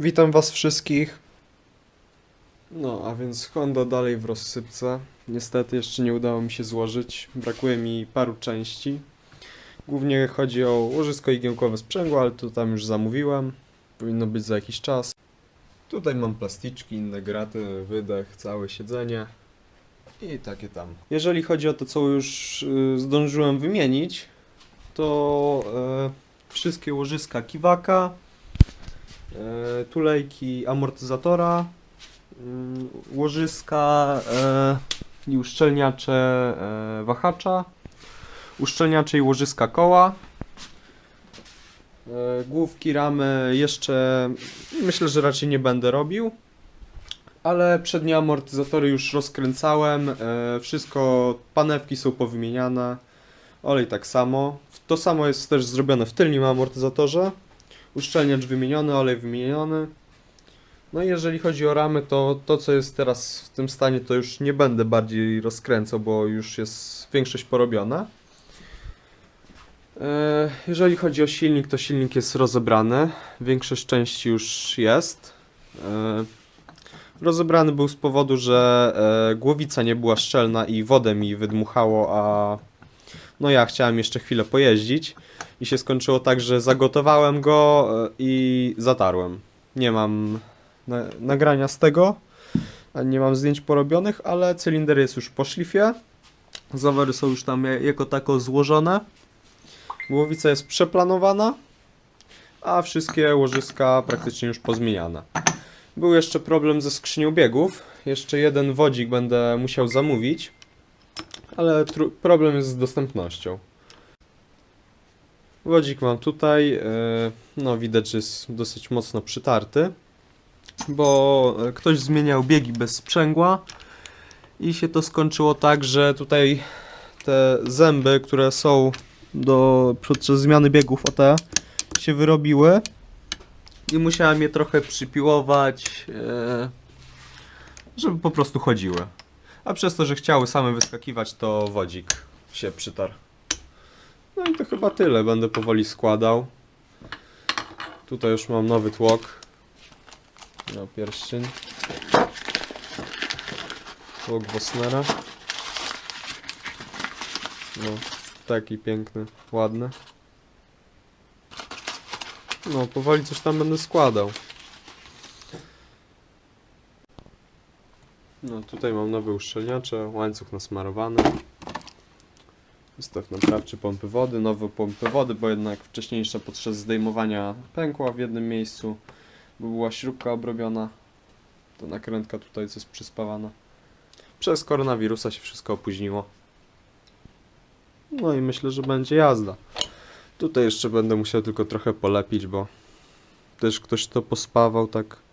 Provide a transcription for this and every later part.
Witam Was wszystkich. No, a więc Honda dalej w rozsypce. Niestety jeszcze nie udało mi się złożyć. Brakuje mi paru części. Głównie chodzi o łożysko igiełkowe sprzęgło, ale to tam już zamówiłem. Powinno być za jakiś czas. Tutaj mam plasticzki, inne graty, wydech, całe siedzenie. I takie tam. Jeżeli chodzi o to, co już y, zdążyłem wymienić, to e, wszystkie łożyska kiwaka, tulejki amortyzatora, mm, łożyska e, i uszczelniacze e, wahacza, uszczelniacze i łożyska koła, e, główki ramy jeszcze myślę, że raczej nie będę robił, ale przednie amortyzatory już rozkręcałem, e, wszystko, panewki są powymieniane, olej tak samo, to samo jest też zrobione w tylnym amortyzatorze, uszczelniacz wymieniony, olej wymieniony. No i jeżeli chodzi o ramy, to to co jest teraz w tym stanie, to już nie będę bardziej rozkręcał, bo już jest większość porobiona. E, Jeżeli chodzi o silnik, to silnik jest rozebrany. Większość części już jest. E, Rozebrany był z powodu, że e, głowica nie była szczelna i wodę mi wydmuchało, a no ja chciałem jeszcze chwilę pojeździć i się skończyło tak, że zagotowałem go e, i zatarłem. Nie mam na, nagrania z tego, nie mam zdjęć porobionych, ale cylinder jest już po szlifie. Zawory są już tam ja- jako tako złożone. Głowica jest przeplanowana, a wszystkie łożyska praktycznie już pozmieniane. Był jeszcze problem ze skrzynią biegów. Jeszcze jeden wodzik będę musiał zamówić, ale problem jest z dostępnością. Wodzik mam tutaj, e, no widać, że jest dosyć mocno przytarty, bo e, ktoś zmieniał biegi bez sprzęgła i się to skończyło tak, że tutaj te zęby, które są do, podczas zmiany biegów o te się wyrobiły i musiałem je trochę przypiłować, e, żeby po prostu chodziły. A przez to, że chciały same wyskakiwać, to wodzik się przytarł. No i to chyba tyle. Będę powoli składał. Tutaj już mam nowy tłok. No, pierścień. Tłok Bosnera. No, taki piękny, ładny. No, powoli coś tam będę składał. No, tutaj mam nowe uszczelniacze, łańcuch nasmarowany. Zestaw naprawczy pompy wody, nowe pompy wody, bo jednak wcześniejsza podczas zdejmowania pękła w jednym miejscu, bo była śrubka obrobiona. To nakrętka tutaj co jest przyspawana. Przez koronawirusa się wszystko opóźniło. No i myślę, że będzie jazda. Tutaj jeszcze będę musiał tylko trochę polepić, bo też ktoś to pospawał tak.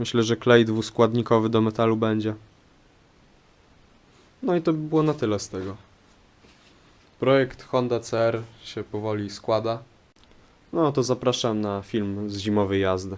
Myślę, że klej dwuskładnikowy do metalu będzie. No i to by było na tyle z tego. Projekt Honda CR się powoli składa. No to zapraszam na film z zimowej jazdy.